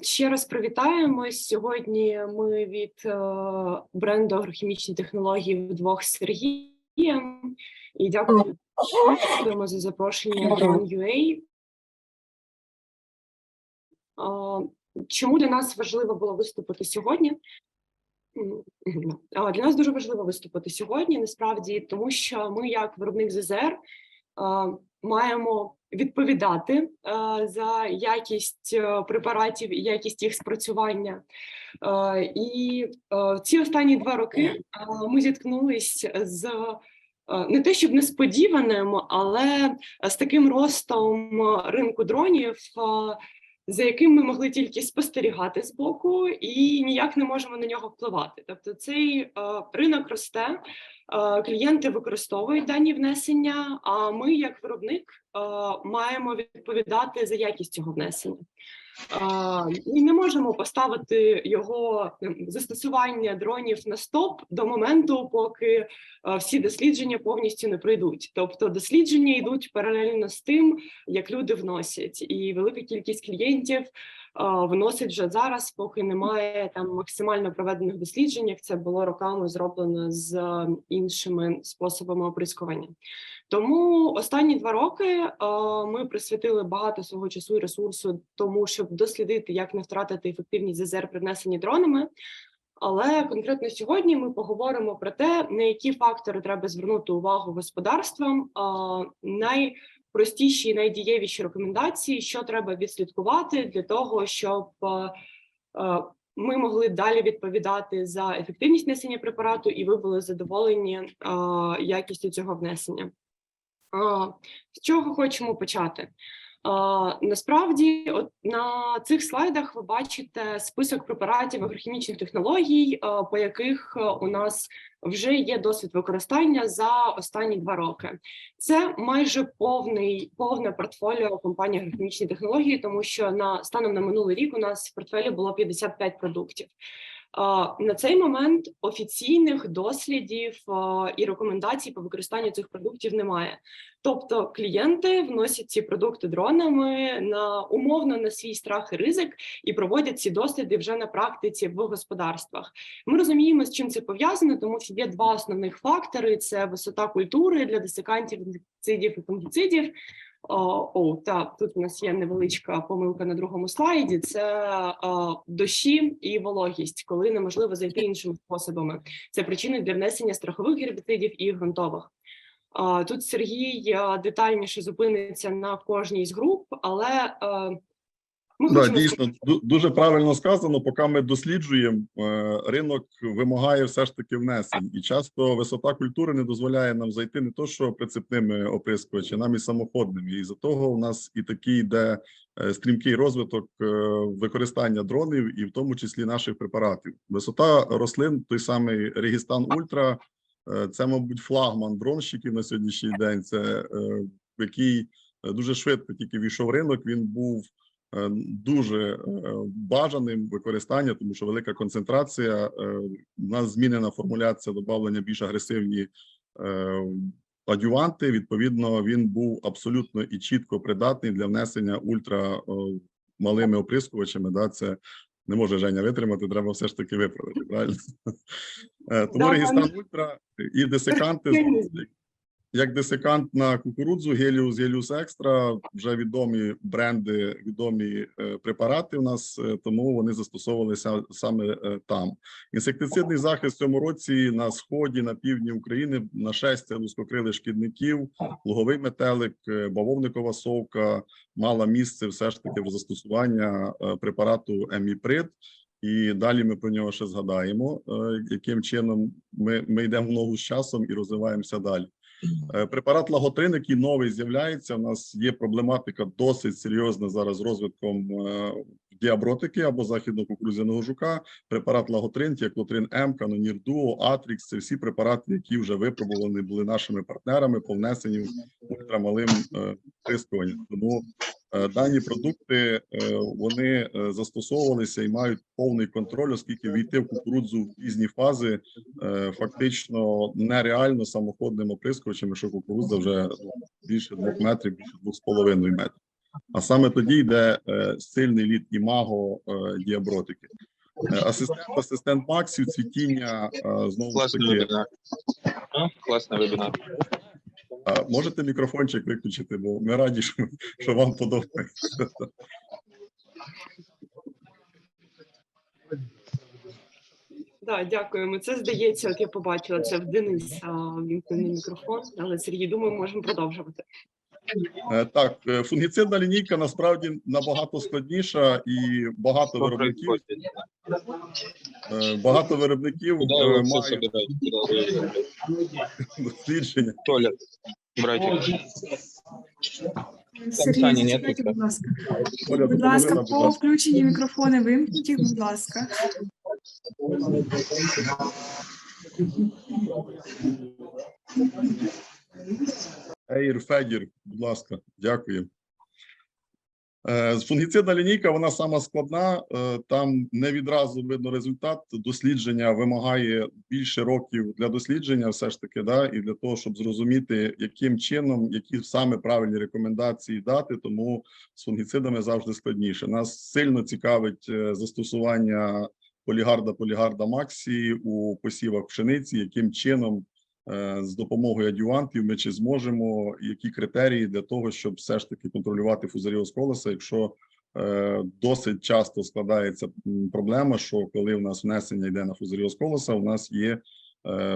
Ще раз привітаємось. Сьогодні ми від е, бренду агрохімічні технології вдвох з Сергієм. І дякуємо за запрошення UA. Чому для нас важливо було виступити сьогодні? Для нас дуже важливо виступити сьогодні, насправді, тому що ми, як виробник ЗЗР, маємо відповідати за якість е, препаратів і якість їх спрацювання. І е, в ці останні два роки ми зіткнулись з е, не те, щоб несподіваним, але з таким ростом е, ринку дронів. За яким ми могли тільки спостерігати з боку, і ніяк не можемо на нього впливати. Тобто, цей е, ринок росте, е, клієнти використовують дані внесення. А ми, як виробник, е, маємо відповідати за якість цього внесення. І не можемо поставити його ем, застосування дронів на стоп до моменту, поки е, всі дослідження повністю не пройдуть. Тобто, дослідження йдуть паралельно з тим, як люди вносять, і велика кількість клієнтів вносить вже зараз, поки немає там максимально проведених досліджень. як Це було роками зроблено з е, іншими способами оприскування. Тому останні два роки е, ми присвятили багато свого часу і ресурсу тому, щоб дослідити, як не втратити ефективність ЗЗР при внесенні дронами. Але конкретно сьогодні ми поговоримо про те, на які фактори треба звернути увагу господарствам. е, Найпростіші і найдієвіші рекомендації, що треба відслідкувати для того, щоб е, е, ми могли далі відповідати за ефективність несення препарату, і ви були задоволені е, якістю цього внесення. З чого хочемо почати? Насправді, от на цих слайдах ви бачите список препаратів агрохімічних технологій, по яких у нас вже є досвід використання за останні два роки. Це майже повний повне портфоліо компанії агрохімічні технології, тому що на станом на минулий рік у нас в портфелі було 55 продуктів. На цей момент офіційних дослідів і рекомендацій по використанню цих продуктів немає. Тобто клієнти вносять ці продукти дронами на умовно на свій страх і ризик і проводять ці досліди вже на практиці в господарствах. Ми розуміємо, з чим це пов'язано, тому що є два основних фактори: це висота культури для десикантів, інсектицидів і фунгіцидів. О, о, так, тут у нас є невеличка помилка на другому слайді. Це о, дощі і вологість, коли неможливо зайти іншими способами. Це причини для внесення страхових гербіцидів і ґрунтових. О, Тут Сергій детальніше зупиниться на кожній з груп, але е, ми Да, дійсно дуже правильно сказано. Поки ми досліджуємо, е, ринок вимагає все ж таки внесень, і часто висота культури не дозволяє нам зайти не то, що прицепними оприскувачами, нам і самоходними. І за того у нас і такий йде е, стрімкий розвиток е, використання дронів, і в тому числі наших препаратів. Висота рослин, той самий Регістан Ультра, це, мабуть, флагман дронщиків на сьогоднішній день. Це який дуже швидко тільки війшов ринок. Він був дуже е, бажаним використання, тому що велика концентрація. е, У нас змінена формуляція додавлення більш агресивні е, адюванти. Відповідно, він був абсолютно і чітко придатний для внесення ультра е, малими оприскувачами. Да, це не може Женя витримати, треба все ж таки виправити. Правильно? Е, Тому Регістан Ультра і десиканти як десикант на кукурудзу, Геліус, Геліус Екстра, вже відомі бренди, відомі е, препарати у нас, е, тому вони застосовувалися саме е, там. Інсектицидний захист в цьому році на сході, на півдні України нашестя лускокрилих шкідників, луговий метелик, бавовникова совка мала місце все ж таки в застосування препарату еміприд. І далі ми про нього ще згадаємо, яким чином ми, ми йдемо в ногу з часом і розвиваємося далі. Е, Препарат лаготрин, який новий з'являється. У нас є проблематика досить серйозна зараз з розвитком е, діабротики або західно кукурузяного жука. Препарат лаготрин, тіаклотрин М, канонір Дуо, Атрікс це всі препарати, які вже випробувані були нашими партнерами по внесенню ультрамалим тискуванням. Тому е, дані продукти е, вони е, застосовувалися і мають повний контроль, оскільки війти в кукурудзу в пізні фази е, фактично нереально самоходним оприскувачем, що кукурудза вже більше двох метрів, більше двох з половиною метрів. а саме тоді йде е, сильний лід імаго е, діабротики. Е, Асистент, асистент Максів, цвітіння е, знову ж таки. Класний вебінар. А, можете мікрофончик виключити, бо ми раді, що, що вам подобається. Да, дякуємо. Це здається, от я побачила це в Дениса вімкнений мікрофон, але Сергій, думаю, можемо продовжувати. Е, Так, е, фунгіцидна лінійка насправді набагато складніша і багато виробників. е, Багато виробників мають дослідження. Толя, братик. Сергій, будь ласка. Оля, Будь ласка, по включенні мікрофони вимкніть їх, будь ласка. Ейр Федір, будь ласка, дякую. Е, Фунгіцидна лінійка, вона сама складна. е, Там не відразу видно результат. Дослідження вимагає більше років для дослідження, все ж таки, да, і для того, щоб зрозуміти, яким чином, які саме правильні рекомендації дати. Тому з фунгіцидами завжди складніше. Нас сильно цікавить е, застосування полігарда полігарда Максі у посівах пшениці, яким чином з допомогою адювантів ми чи зможемо, які критерії для того, щоб все ж таки контролювати фузаріоз колеса, якщо е, досить часто складається проблема, що коли в нас внесення йде на фузаріоз колеса, у нас є е,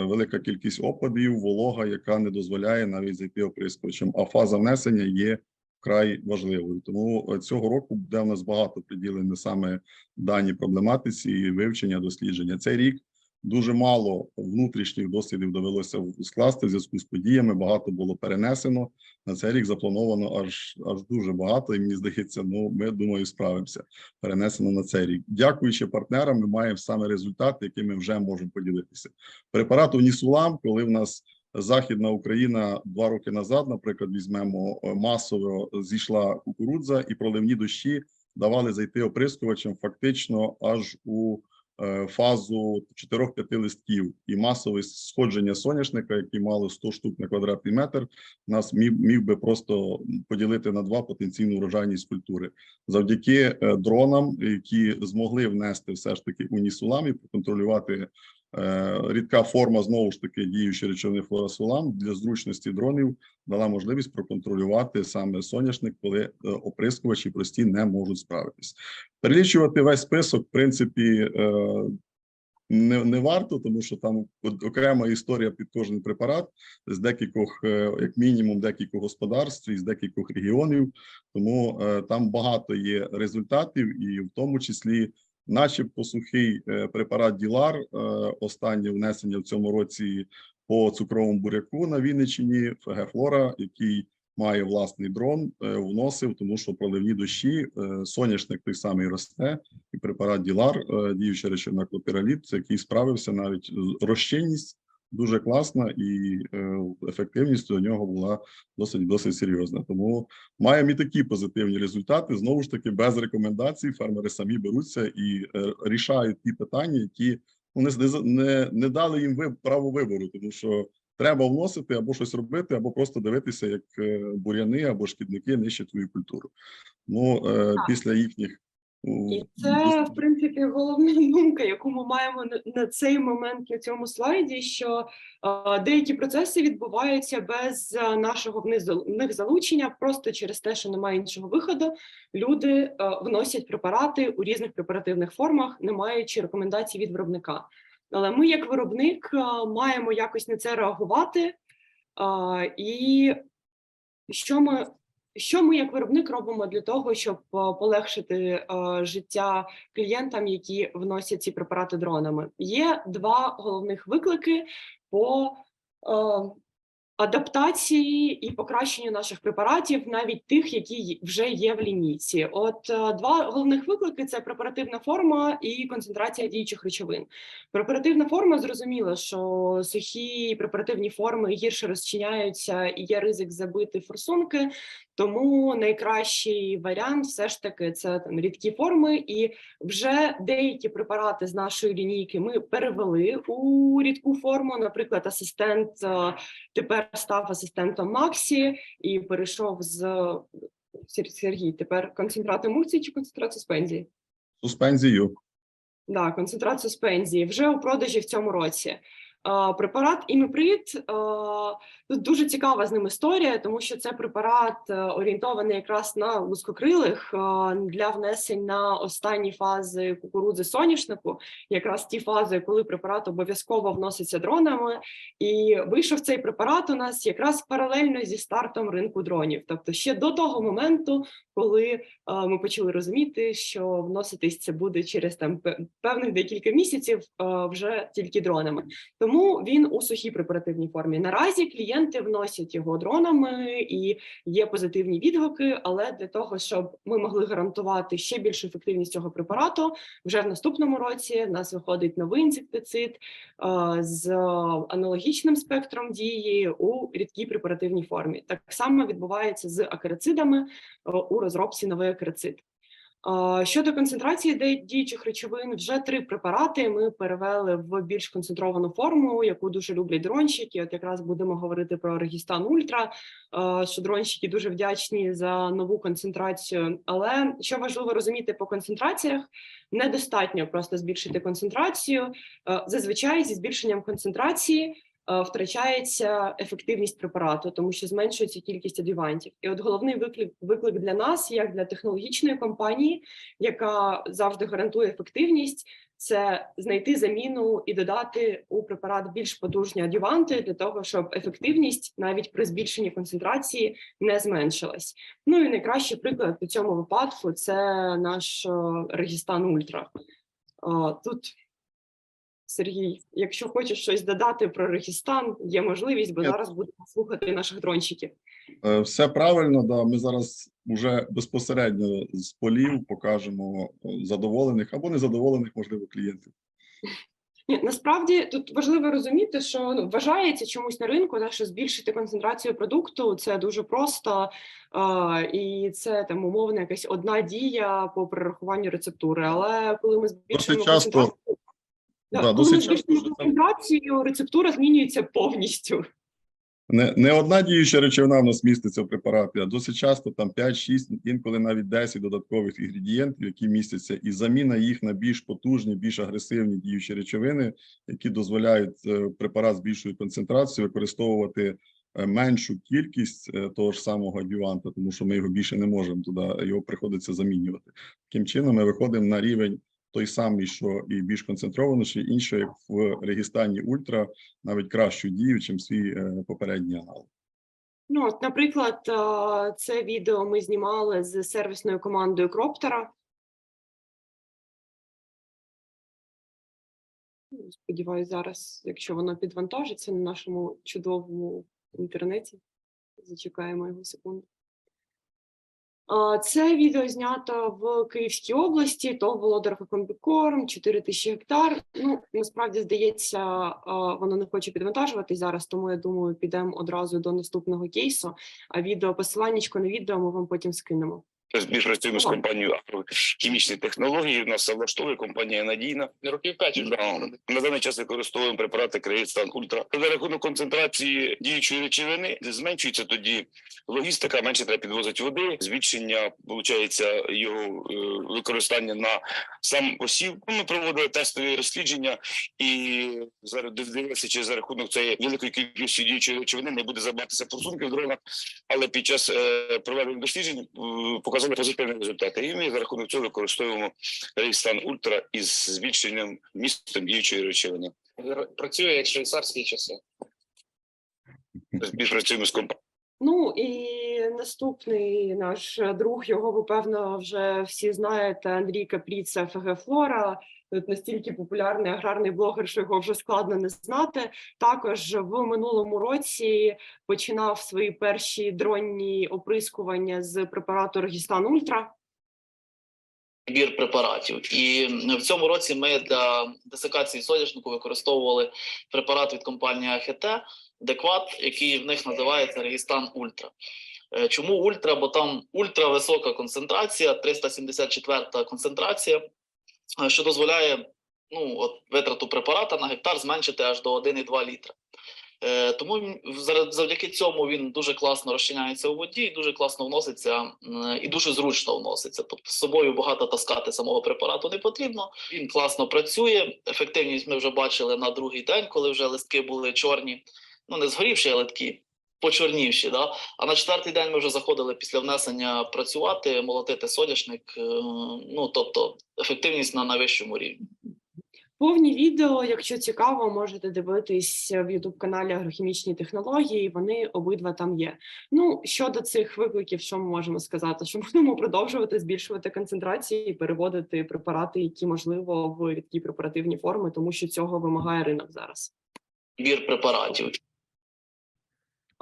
велика кількість опадів, волога, яка не дозволяє навіть зайти оприскувачем, а фаза внесення є вкрай важливою. Тому е, цього року буде в нас багато приділено саме даній проблематиці і вивчення дослідження. Цей рік дуже мало внутрішніх дослідів довелося скласти в зв'язку з подіями. Багато було перенесено. На цей рік заплановано аж аж дуже багато. І мені здається, ну ми думаю, справимося. Перенесено на цей рік. Дякуючи партнерам, ми маємо саме результат, який ми вже можемо поділитися. Препарат Унісулам, коли в нас Західна Україна два роки назад, наприклад, візьмемо е, масово зійшла кукурудза і проливні дощі давали зайти оприскувачем фактично аж у фазу 4-5 листків. І масове сходження соняшника, які мали 100 штук на квадратний метр, нас міг, міг би просто поділити на два потенційну врожайність культури. Завдяки е, дронам, які змогли внести все ж таки унісулам і проконтролювати е, рідка форма знову ж таки діючі речовини флорасулам для зручності дронів дала можливість проконтролювати саме соняшник, коли е, оприскувачі прості не можуть справитись. Перелічувати весь список, в принципі, е, не, не варто, тому що там окрема історія під кожен препарат з декількох, е, як мінімум, декількох господарств і з декількох регіонів. Тому е, там багато є результатів, і в тому числі, начебто, сухий е, препарат Ділар, е, останнє внесення в цьому році по цукровому буряку на Вінниччині, ФГ який має власний дрон, е, вносив, тому що проливні дощі, соняшник той самий росте, і препарат Ділар, діюча речовина клопіраліт, який справився навіть розчинність дуже класна, і е, ефективність у нього була досить досить серйозна. Тому маємо і такі позитивні результати. Знову ж таки, без рекомендацій фермери самі беруться і е, рішають ті питання, які ну, не, не, не дали їм право вибору, тому що треба вносити або щось робити, або просто дивитися, як е, буряни або шкідники нищать твою культуру. Ну е, після їхніх І це, в принципі, головна думка, яку ми маємо на, цей момент на цьому слайді, що деякі процеси відбуваються без нашого в них залучення, просто через те, що немає іншого виходу. Люди вносять препарати у різних препаративних формах, не маючи рекомендацій від виробника. Але ми, як виробник, маємо якось на це реагувати. І що ми що ми як виробник робимо для того, щоб е, полегшити е, життя клієнтам, які вносять ці препарати дронами? Є два головних виклики по е, адаптації і покращенню наших препаратів, навіть тих, які вже є в лінійці. От е, два головних виклики: це препаративна форма і концентрація діючих речовин. Препаративна форма зрозуміло, що сухі препаративні форми гірше розчиняються і є ризик забити форсунки. Тому найкращий варіант все ж таки це там рідкі форми, і вже деякі препарати з нашої лінійки ми перевели у рідку форму. Наприклад, асистент е, тепер став асистентом Максі і перейшов з Сер- Сергій, тепер концентрат емоцій чи концентрат суспензії? Суспензію. Да, концентрат суспензії вже у продажі в цьому році. Е, Препарат іміприт е, тут дуже цікава з ним історія, тому що це препарат е, орієнтований якраз на лускокрилих е, для внесень на останні фази кукурудзи соняшнику, якраз ті фази, коли препарат обов'язково вноситься дронами. І вийшов цей препарат у нас якраз паралельно зі стартом ринку дронів, тобто ще до того моменту, коли ми почали розуміти, що вноситись це буде через там певних декілька місяців вже тільки дронами. Тому він у сухій препаративній формі. Наразі клієнти вносять його дронами і є позитивні відгуки. Але для того, щоб ми могли гарантувати ще більшу ефективність цього препарату, вже в наступному році в нас виходить новий інсектицид з аналогічним спектром дії у рідкій препаративній формі. Так само відбувається з акарицидами у розробці новий акарицид. Щодо концентрації діючих речовин, вже три препарати ми перевели в більш концентровану форму, яку дуже люблять дронщики. От якраз будемо говорити про Регістан Ультра, що дронщики дуже вдячні за нову концентрацію. Але що важливо розуміти по концентраціях, недостатньо просто збільшити концентрацію. Зазвичай зі збільшенням концентрації втрачається ефективність препарату, тому що зменшується кількість адювантів. І от головний виклик, виклик для нас, як для технологічної компанії, яка завжди гарантує ефективність, це знайти заміну і додати у препарат більш потужні адюванти для того, щоб ефективність навіть при збільшенні концентрації не зменшилась. Ну і найкращий приклад у цьому випадку це наш е, Регістан Ультра. Е, Тут Сергій, якщо хочеш щось додати про Регістан, є можливість, бо зараз будемо слухати наших дронщиків. Е, Все правильно, да. Ми зараз вже безпосередньо з полів покажемо е, задоволених або незадоволених, можливо, клієнтів. Ні, насправді тут важливо розуміти, що ну, вважається чомусь на ринку, да, що збільшити концентрацію продукту це дуже просто, а, і це там умовно якась одна дія по перерахуванню рецептури. Але коли ми збільшуємо часто- концентрацію, Да, коли досить часто, збільшуємо концентрацію, рецептура змінюється повністю. Не, не одна діюча речовина в нас міститься в препараті, а досить часто там 5-6, інколи навіть 10 додаткових інгредієнтів, які містяться, і заміна їх на більш потужні, більш агресивні діючі речовини, які дозволяють е, препарат з більшою концентрацією використовувати е, меншу кількість е, того ж самого адюванта, тому що ми його більше не можемо туди, його приходиться замінювати. Таким чином, ми виходимо на рівень той самий, що і більш концентрований, інший, як в Регістані Ультра, навіть кращу дію, чим свій е, попередній аналог. Ну, от, наприклад, це відео ми знімали з сервісною командою Кроптера. Сподіваюсь, зараз, якщо воно підвантажиться на нашому чудовому інтернеті, зачекаємо його секунду. Це відео знято в Київській області, то Володар комбікорм, 4 тисячі гектар. Ну, насправді, здається, воно не хоче підвантажуватись зараз, тому я думаю, підемо одразу до наступного кейсу. А відео, посиланнячко на відео ми вам потім скинемо. Ми працюємо з компанією «Агрохімічні технології. У нас все влаштовує компанія надійна. Років п'ять. Да. На даний час використовуємо препарати Креїстан Ультра. За рахунок концентрації діючої речовини зменшується тоді логістика, менше треба підвозити води, збільшення виходить його е, використання на сам посів. Ну, Ми проводили тестові розслідження і зараз дивилися, чи за рахунок цієї великої кількості діючої речовини не буде забагатися просунки в дронах, але під час е, проведення досліджень е, показали позитивні результати. І ми за рахунок цього використовуємо Рейстан Ультра із збільшенням містом діючої речовини. Працює як швейцарські часи. Ми працюємо з компанією. Ну і наступний наш друг, його ви певно вже всі знаєте, Андрій Капріца ФГ Флора. Тут настільки популярний аграрний блогер, що його вже складно не знати. Також в минулому році починав свої перші дронні оприскування з препарату Регістан Ультра. Збір препаратів, і в цьому році ми для десикації соняшнику використовували препарат від компанії АХТ Декват, який в них називається Регістан Ультра. Е, Чому ультра? Бо там ультрависока концентрація, 374 концентрація, е, що дозволяє ну, от, витрату препарата на гектар зменшити аж до 1,2 літра. Е, Тому завдяки цьому він дуже класно розчиняється у воді, дуже класно вноситься і дуже зручно вноситься. Тобто з собою багато таскати самого препарату не потрібно. Він класно працює. Ефективність ми вже бачили на другий день, коли вже листки були чорні. Ну не згорівші, але такі почорнівші. Да? А на четвертий день ми вже заходили після внесення працювати, молотити соняшник. е, Ну тобто ефективність на найвищому рівні. Повні відео, якщо цікаво, можете дивитись в youtube каналі Агрохімічні технології. Вони обидва там є. Ну щодо цих викликів, що ми можемо сказати? Що будемо продовжувати збільшувати концентрації і переводити препарати, які можливо в рідкі препаративні форми, тому що цього вимагає ринок зараз. Бір препаратів.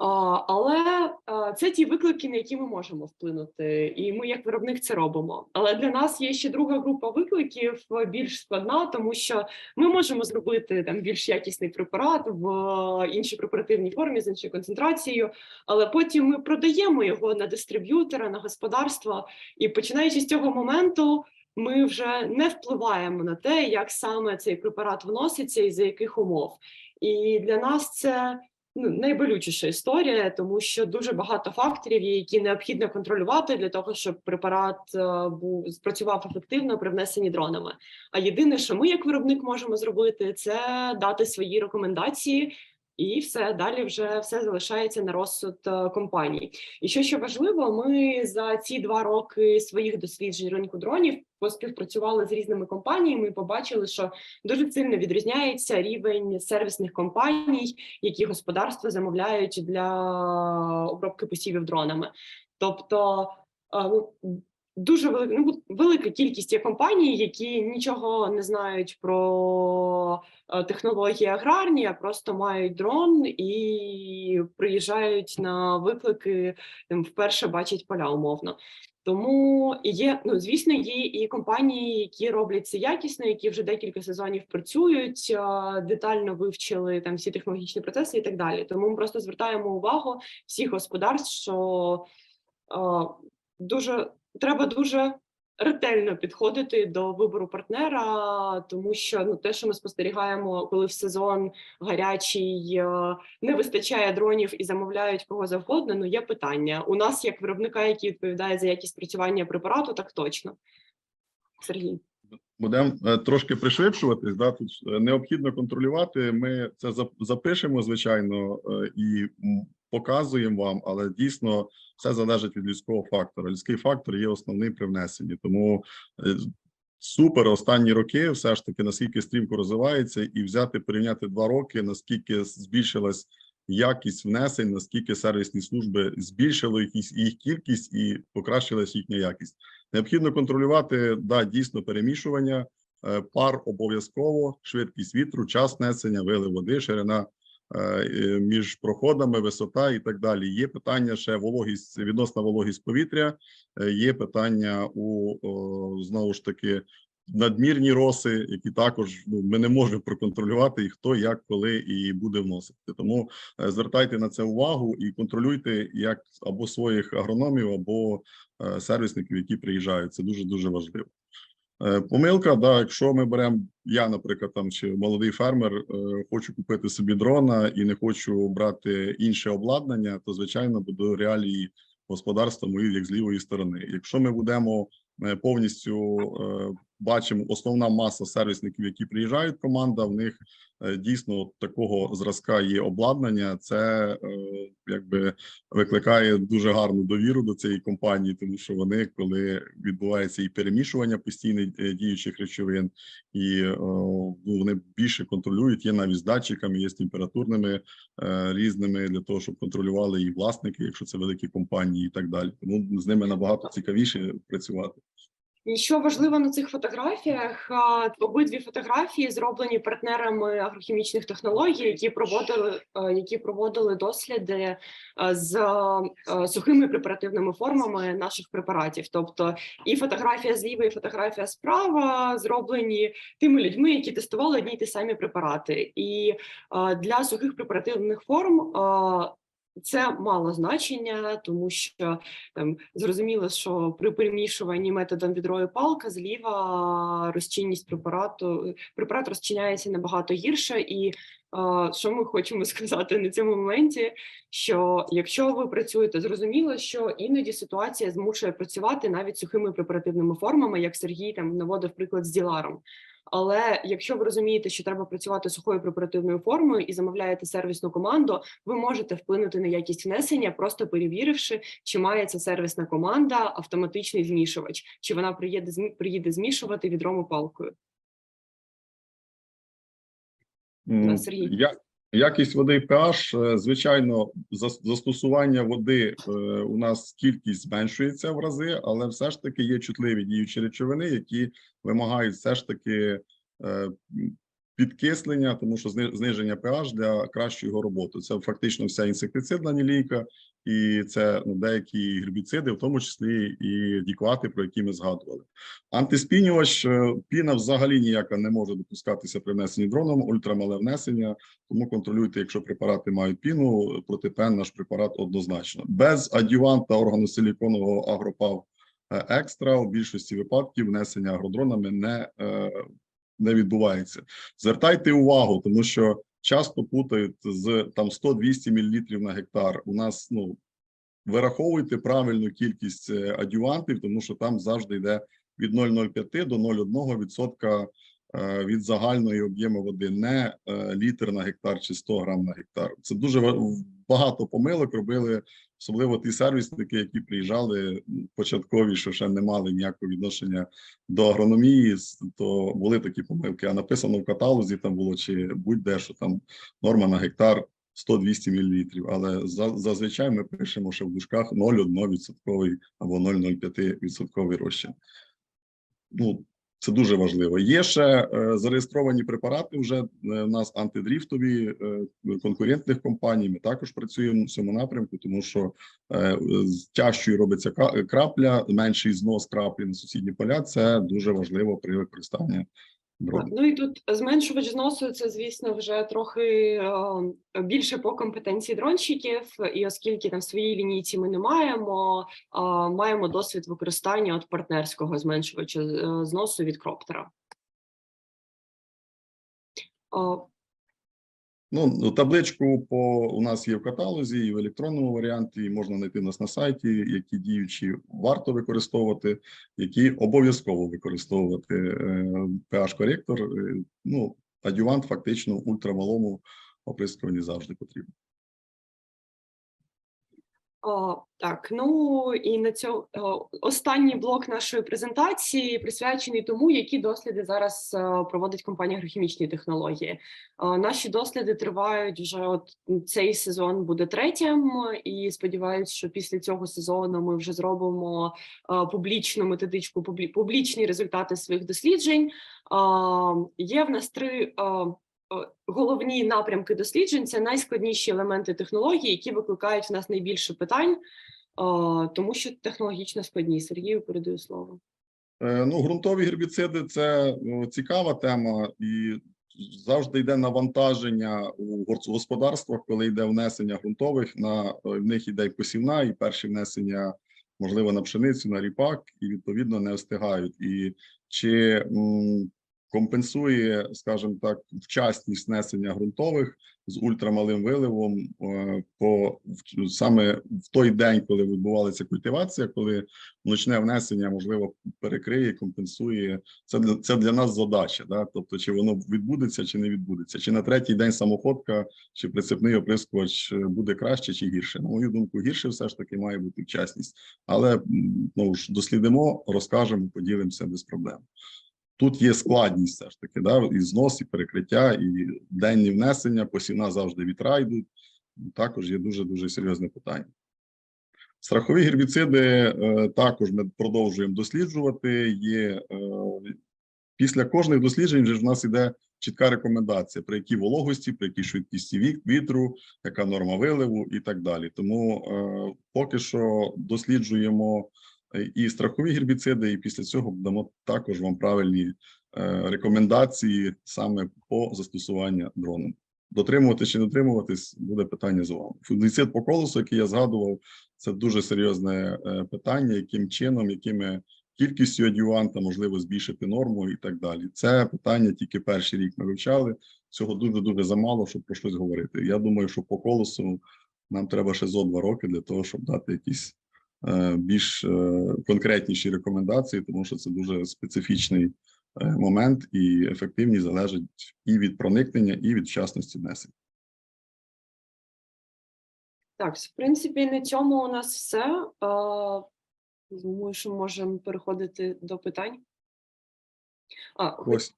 Але це ті виклики, на які ми можемо вплинути, і ми як виробник це робимо. Але для нас є ще друга група викликів е, більш складна, тому що ми можемо зробити там більш якісний препарат в е, іншій препаративній формі з іншою концентрацією, але потім ми продаємо його на дистриб'ютора, на господарство, і починаючи з цього моменту. Ми вже не впливаємо на те, як саме цей препарат вноситься і за яких умов. І для нас це ну, найболючіша історія, тому що дуже багато факторів, які необхідно контролювати для того, щоб препарат е, був спрацював ефективно при внесенні дронами. А єдине, що ми як виробник можемо зробити, це дати свої рекомендації. І все далі вже все залишається на розсуд е, компаній. І що ще важливо, ми за ці два роки своїх досліджень ринку дронів поспівпрацювали з різними компаніями. і Побачили, що дуже сильно відрізняється рівень сервісних компаній, які господарства замовляють для обробки посівів дронами. Тобто е, ну, дуже велика, ну, велика кількість є компаній, які нічого не знають про е, технології аграрні, а просто мають дрон і приїжджають на виклики, там, вперше бачать поля умовно. Тому є, ну звісно, є і компанії, які роблять це якісно, які вже декілька сезонів працюють, детально вивчили там всі технологічні процеси і так далі. Тому ми просто звертаємо увагу всіх господарств, що а, дуже треба дуже ретельно підходити до вибору партнера, тому що ну те, що ми спостерігаємо, коли в сезон гарячий е, не вистачає дронів і замовляють кого завгодно. Ну є питання. У нас, як виробника, який відповідає за якість працювання препарату, так точно. Сергій. Будемо е, трошки пришвидшуватись. Да, тут е, необхідно контролювати. Ми це запишемо, звичайно, і показуємо вам, але дійсно все залежить від людського фактора. Людський фактор є основний при внесенні. Тому е, супер останні роки, все ж таки, наскільки стрімко розвивається, і взяти порівняти два роки, наскільки збільшилась якість внесень, наскільки сервісні служби збільшили їх, їх кількість і покращилась їхня якість. Необхідно контролювати да дійсно перемішування е, пар обов'язково, швидкість вітру, час несення, вилив води, ширина між проходами, висота і так далі. Є питання ще вологість відносна вологість повітря. е, Є питання у знову ж таки надмірні роси, які також ну ми не можемо проконтролювати і хто як коли і буде вносити. Тому е, звертайте на це увагу і контролюйте як або своїх агрономів, або е, сервісників, які приїжджають. Це дуже дуже важливо. Е, Помилка, да, якщо ми беремо, я, наприклад, там чи молодий фермер, е, хочу купити собі дрона і не хочу брати інше обладнання, то звичайно буду реалії господарства мої як з лівої сторони. Якщо ми будемо е, повністю бачимо основна маса сервісників, які приїжджають, команда в них е, дійсно такого зразка є обладнання. Це е, якби викликає дуже гарну довіру до цієї компанії, тому що вони, коли відбувається і перемішування постійне е, діючих речовин, і ну, вони більше контролюють. Є навіть з датчиками, є з температурними різними для того, щоб контролювали і власники, якщо це великі компанії, і так далі. Тому з ними набагато цікавіше працювати. І що важливо на цих фотографіях, обидві фотографії зроблені партнерами агрохімічних технологій, які проводили, е, які проводили досліди е, з е, сухими препаративними формами наших препаратів. Тобто і фотографія зліва, і фотографія справа зроблені тими людьми, які тестували одні й ті самі препарати. І для сухих препаративних форм. Це мало значення, тому що там зрозуміло, що при перемішуванні методом відрою палка зліва розчинність препарату препарат розчиняється набагато гірше, і Що ми хочемо сказати на цьому моменті? Що якщо ви працюєте, зрозуміло, що іноді ситуація змушує працювати навіть сухими препаративними формами, як Сергій там наводив приклад з діларом. Але якщо ви розумієте, що треба працювати сухою препаративною формою і замовляєте сервісну команду, ви можете вплинути на якість внесення, просто перевіривши, чи має ця сервісна команда автоматичний змішувач, чи вона приїде приїде змішувати відрому палкою. М, Сергій. Я, якість води pH, е, звичайно, зас- застосування води е, у нас кількість зменшується в рази, але все ж таки є чутливі діючі речовини, які вимагають все ж таки е, підкислення, тому що зни- зниження pH для кращої його роботи. Це фактично вся інсектицидна лінійка, і це ну, деякі гербіциди, в тому числі і діквати, про які ми згадували. Антиспінювач е, піна взагалі ніяка не може допускатися при внесенні дроном, ультрамале внесення. Тому контролюйте, якщо препарати мають піну, протипен наш препарат однозначно. Без адюванта органосиліконового агропав е, екстра у більшості випадків внесення агродронами не, е, не відбувається. Звертайте увагу, тому що часто путають з там 100-200 мл на гектар. У нас ну вираховуйте правильну кількість е, адювантів, тому що там завжди йде від 0,05 до 0,1 відсотка е, від загальної об'єму води, не е, літр на гектар чи 100 грам на гектар. Це дуже багато помилок робили, особливо ті сервісники, які приїжджали початкові, що ще не мали ніякого відношення до агрономії, то були такі помилки. А написано в каталозі там було чи будь-де, що там норма на гектар 100-200 мл. Але за, зазвичай ми пишемо, що в дужках 0,1 відсотковий або 0,05 відсотковий розчин ну, це дуже важливо. Є ще е, зареєстровані препарати вже е, в нас антидріфтові е, конкурентних компаній. Ми також працюємо в цьому напрямку, тому що е, тяжчою робиться крапля, менший знос краплі на сусідні поля. Це дуже важливо при використанні. Ну і тут зменшувач зносу це, звісно, вже трохи е, більше по компетенції дронщиків. І оскільки там в своїй лінійці ми не маємо, е, маємо досвід використання от партнерського зменшувача е, зносу від кроптера. Е, Ну, ну, табличку по у нас є в каталозі і в електронному варіанті. Можна знайти нас на сайті, які діючі варто використовувати, які обов'язково використовувати ph коректор Ну, адювант фактично в ультрамалому оприскуванні завжди потрібен. О, так, ну і на цьому останній блок нашої презентації присвячений тому, які досліди зараз е, проводить компанія агрохімічні технології. Е, Наші досліди тривають вже от цей сезон буде третім, і сподіваюся, що після цього сезону ми вже зробимо е, публічну методичку, публі- публічні результати своїх досліджень. Е, Є в нас три. е, головні напрямки досліджень це найскладніші елементи технології, які викликають в нас найбільше питань, е, тому що технологічно складні. Сергію передаю слово. Е, Ну, ґрунтові гербіциди це ну, цікава тема, і завжди йде навантаження у горц- господарствах, коли йде внесення ґрунтових. На в них іде і посівна, і перші внесення, можливо, на пшеницю, на ріпак, і відповідно не встигають. І чи компенсує, скажімо так, вчасність внесення ґрунтових з ультрамалим виливом е, по саме в той день, коли відбувалася культивація, коли ночне внесення можливо перекриє, компенсує. Це для це для нас задача. Да? Тобто, чи воно відбудеться, чи не відбудеться, чи на третій день самоходка, чи прицепний оприскувач е, буде краще чи гірше. На мою думку, гірше все ж таки має бути вчасність, але ну ж дослідимо, розкажемо, поділимося без проблем. Тут є складність все ж таки, да, і знос, і перекриття, і денні внесення, посівна завжди вітра йдуть. Також є дуже дуже серйозне питання. Страхові гербіциди е, також ми продовжуємо досліджувати. Є е, після кожних досліджень вже в нас іде чітка рекомендація, при якій вологості, при якій швидкісті вітру, яка норма виливу і так далі. Тому е, поки що досліджуємо і страхові гербіциди, і після цього дамо також вам правильні е, рекомендації саме по застосуванню дроном. Дотримувати чи не дотримуватись буде питання з вами. Фунгіцид по колосу, який я згадував, це дуже серйозне е, питання, яким чином, якими кількістю адюванта можливо збільшити норму і так далі. Це питання тільки перший рік ми вивчали. цього дуже дуже замало, щоб про щось говорити. Я думаю, що по колосу нам треба ще зо два роки для того, щоб дати якісь більш е, конкретніші рекомендації, тому що це дуже специфічний е, момент, і ефективність залежить і від проникнення, і від вчасності внесення. Так, в принципі, на цьому у нас все. Е, Думаю, що можемо переходити до питань. А, Ось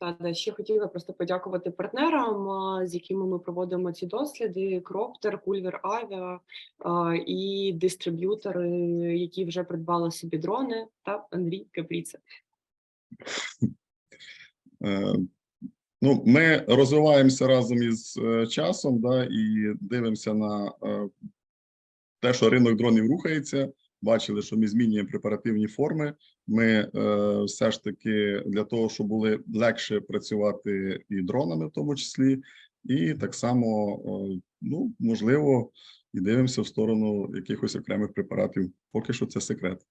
та, да, ще хотіла просто подякувати партнерам, з якими ми проводимо ці досліди: Кроптер, Кульвер Авіа і дистриб'ютори, які вже придбали собі дрони, та Андрій Капріце. Ну, ми розвиваємося разом із е, часом, да, і дивимося на е, те, що ринок дронів рухається. Бачили, що ми змінюємо препаративні форми. Ми е, все ж таки для того, щоб були легше працювати і дронами, в тому числі, і так само, е, ну можливо, і дивимося в сторону якихось окремих препаратів. Поки що це секрет.